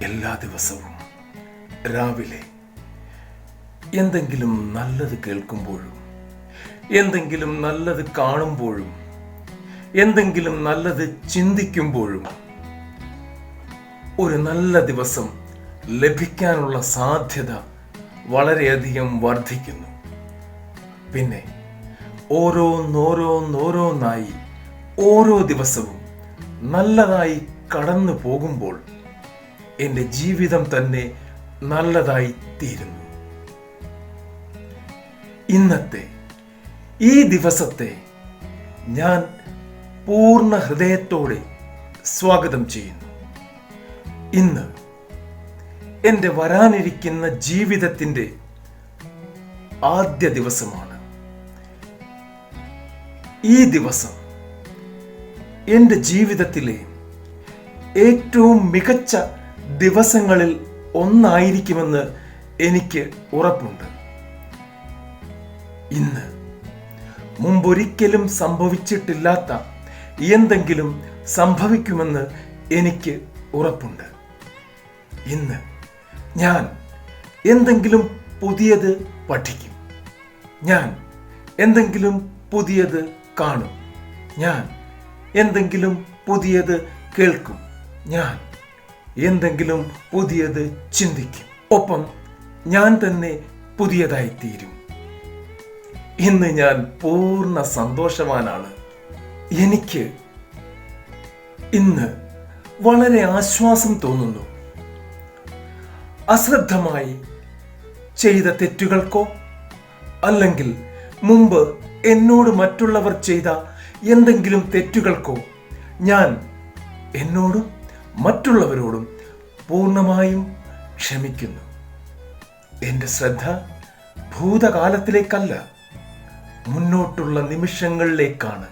എല്ലാ ദിവസവും രാവിലെ എന്തെങ്കിലും നല്ലത് കേൾക്കുമ്പോഴും എന്തെങ്കിലും നല്ലത് കാണുമ്പോഴും എന്തെങ്കിലും നല്ലത് ചിന്തിക്കുമ്പോഴും ഒരു നല്ല ദിവസം ലഭിക്കാനുള്ള സാധ്യത വളരെയധികം വർദ്ധിക്കുന്നു. പിന്നെ ഓരോന്നോരോന്നോരോന്നായി ഓരോ ദിവസവും നല്ലതായി കടന്നു പോകുമ്പോൾ എന്റെ ജീവിതം തന്നെ നല്ലതായി തീരുന്നു. ഇന്നത്തെ ഈ ദിവസത്തെ ഞാൻ പൂർണ ഹൃദയത്തോടെ സ്വാഗതം ചെയ്യുന്നു. ഇന്ന് എന്റെ വരാനിരിക്കുന്ന ജീവിതത്തിന്റെ ആദ്യ ദിവസമാണ്. ഈ ദിവസം എന്റെ ജീവിതത്തിലെ ഏറ്റവും മികച്ച ദിവസങ്ങളിൽ ഒന്നായിരിക്കുമെന്ന് എനിക്ക് ഉറപ്പുണ്ട്. ഇന്ന് മുമ്പൊരിക്കലും സംഭവിച്ചിട്ടില്ലാത്ത എന്തെങ്കിലും സംഭവിക്കുമെന്ന് എനിക്ക് ഉറപ്പുണ്ട്. ഇന്ന് ഞാൻ എന്തെങ്കിലും പുതിയത് പഠിക്കും. ഞാൻ എന്തെങ്കിലും പുതിയത് കാണും. ഞാൻ എന്തെങ്കിലും പുതിയത് കേൾക്കും. ഞാൻ എന്തെങ്കിലും പുതിയത് ചിന്തിക്കും. ഒപ്പം ഞാൻ തന്നെ പുതിയതായി തീരും ഇന്ന് ഞാൻ പൂർണ സന്തോഷവാനാണ്. എനിക്ക് ഇന്ന് വളരെ ആശ്വാസം തോന്നുന്നു. അശ്രദ്ധമായി ചെയ്ത തെറ്റുകൾക്കോ അല്ലെങ്കിൽ മുമ്പ് എന്നോട് മറ്റുള്ളവർ ചെയ്ത എന്തെങ്കിലും തെറ്റുകൾക്കോ ഞാൻ എന്നോടും മറ്റുള്ളവരോടും പൂർണമായും ക്ഷമിക്കുന്നു. എന്റെ ശ്രദ്ധ ഭൂതകാലത്തിലേക്കല്ല മുന്നോട്ടുള്ള നിമിഷങ്ങളിലേക്കാണ്.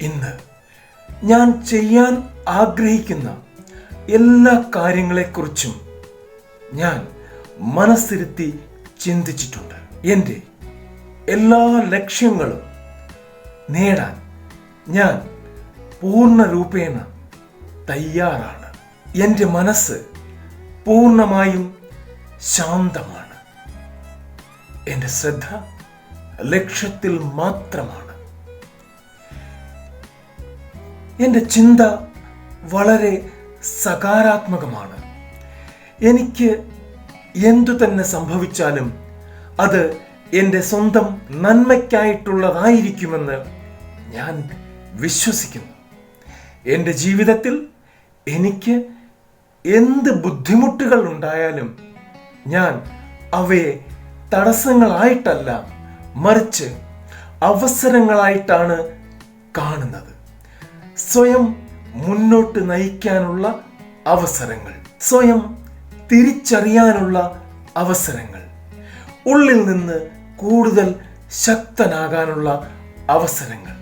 ഇന്ന് ഞാൻ ചെയ്യാൻ ആഗ്രഹിക്കുന്ന എല്ലാ കാര്യങ്ങളെക്കുറിച്ചും ഞാൻ മനസ്സിരുത്തി ചിന്തിച്ചിട്ടുണ്ട്. എന്റെ എല്ലാ ലക്ഷ്യങ്ങളും നേടാൻ ഞാൻ പൂർണ രൂപേണ തയ്യാറാണ്. എന്റെ മനസ്സ് പൂർണമായും ശാന്തമാണ്. എന്റെ ശ്രദ്ധ ലക്ഷ്യത്തിൽ മാത്രമാണ്. എന്റെ ചിന്ത വളരെ സകാരാത്മകമാണ്. എനിക്ക് എന്തു തന്നെ സംഭവിച്ചാലും അത് എന്റെ സ്വന്തം നന്മയ്ക്കായിട്ടുള്ളതായിരിക്കുമെന്ന് ഞാൻ വിശ്വസിക്കുന്നു. എന്റെ ജീവിതത്തിൽ എനിക്ക് എന്ത് ബുദ്ധിമുട്ടുകൾ ഉണ്ടായാലും ഞാൻ അവയെ തടസ്സങ്ങളായിട്ടല്ല മറിച്ച് അവസരങ്ങളായിട്ടാണ് കാണുന്നത്. സ്വയം മുന്നോട്ട് നയിക്കാനുള്ള അവസരങ്ങൾ സ്വയം തിരിച്ചറിയാനുള്ള അവസരങ്ങൾ ഉള്ളിൽ നിന്ന് കൂടുതൽ ശക്തനാകാനുള്ള അവസരങ്ങൾ.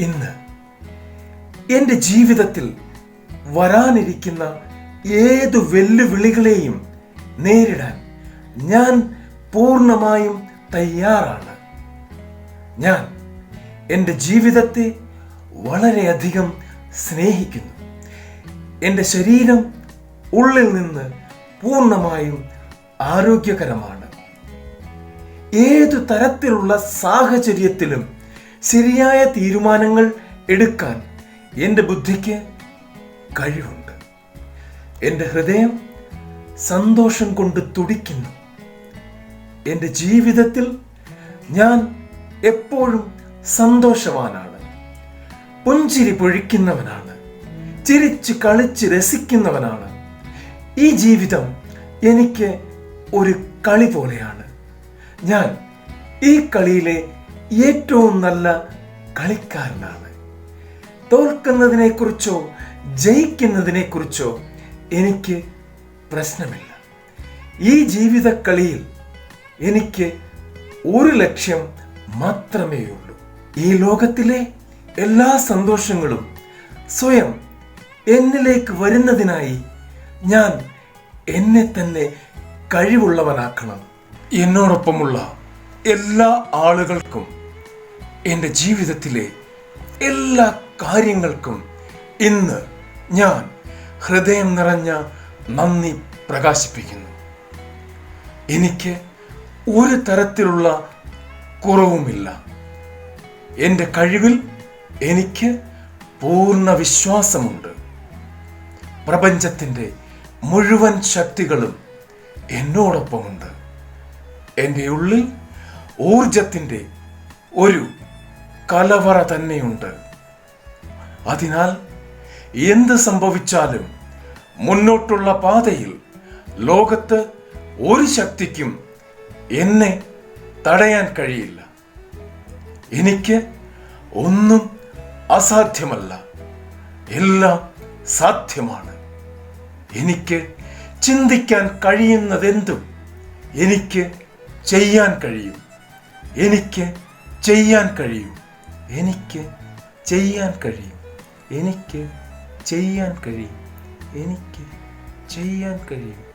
ഇന്ന് എന്റെ ജീവിതത്തിൽ വരാനിരിക്കുന്ന ഏത് വെല്ലുവിളികളെയും നേരിടാൻ ഞാൻ പൂർണമായും തയ്യാറാണ്. ഞാൻ എന്റെ ജീവിതത്തെ വളരെയധികം സ്നേഹിക്കുന്നു. എന്റെ ശരീരം ഉള്ളിൽ നിന്ന് പൂർണമായും ആരോഗ്യകരമാണ്. ഏതു തരത്തിലുള്ള സാഹചര്യത്തിലും ശരിയായ തീരുമാനങ്ങൾ എടുക്കാൻ എന്റെ ബുദ്ധിക്ക് കഴിവുണ്ട്. എന്റെ ഹൃദയം സന്തോഷം കൊണ്ട് തുടിക്കുന്നു. എന്റെ ജീവിതത്തിൽ ഞാൻ എപ്പോഴും സന്തോഷവാനാണ്. പുഞ്ചിരി പൊഴിക്കുന്നവനാണ്. ചിരിച്ച് കളിച്ച് രസിക്കുന്നവനാണ്. ഈ ജീവിതം എനിക്ക് ഒരു കളി പോലെയാണ്. ഞാൻ ഈ കളിയിലെ ഏറ്റവും നല്ല കളിക്കാരനാണ്. തോൽക്കുന്നതിനെക്കുറിച്ചോ ജയിക്കുന്നതിനെക്കുറിച്ചോ എനിക്ക് പ്രശ്നമില്ല. ഈ ജീവിത കളിയിൽ എനിക്ക് ഒരു ലക്ഷ്യം മാത്രമേ ഉള്ളൂ ഈ ലോകത്തിലെ എല്ലാ സന്തോഷങ്ങളും സ്വയം എന്നിലേക്ക് വരുന്നതിനായി ഞാൻ എന്നെ തന്നെ കഴിവുള്ളവനാക്കണം. എന്നോടൊപ്പമുള്ള എല്ലാ ആളുകൾക്കും എന്റെ ജീവിതത്തിലെ എല്ലാ കാര്യങ്ങൾക്കും ഇന്ന് ഞാൻ ഹൃദയം നിറഞ്ഞ നന്ദി പ്രകാശിപ്പിക്കുന്നു. എനിക്ക് ഒരു തരത്തിലുള്ള കുറവുമില്ല. എന്റെ കഴിവിൽ എനിക്ക് പൂർണ വിശ്വാസമുണ്ട്. പ്രപഞ്ചത്തിന്റെ മുഴുവൻ ശക്തികളും എന്നോടൊപ്പമുണ്ട്. എന്റെ ഉള്ളിൽ ഊർജത്തിന്റെ ഒരു കലവറ തന്നെയുണ്ട്. അതിനാൽ എന്ത് സംഭവിച്ചാലും മുന്നോട്ടുള്ള പാതയിൽ ലോകത്ത് ഒരു ശക്തിക്കും എന്നെ തടയാൻ കഴിയില്ല. എനിക്ക് ഒന്നും അസാധ്യമല്ല. എല്ലാം സാധ്യമാണ്. എനിക്ക് ചിന്തിക്കാൻ കഴിയുന്നതെന്തും എനിക്ക് ചെയ്യാൻ കഴിയും. എനിക്ക് ചെയ്യാൻ കഴിയും. എനിക്ക് ചെയ്യാൻ കഴിയും. എനിക്ക് ചെയ്യാൻ കഴിയും. എനിക്ക് ചെയ്യാൻ കഴിയും.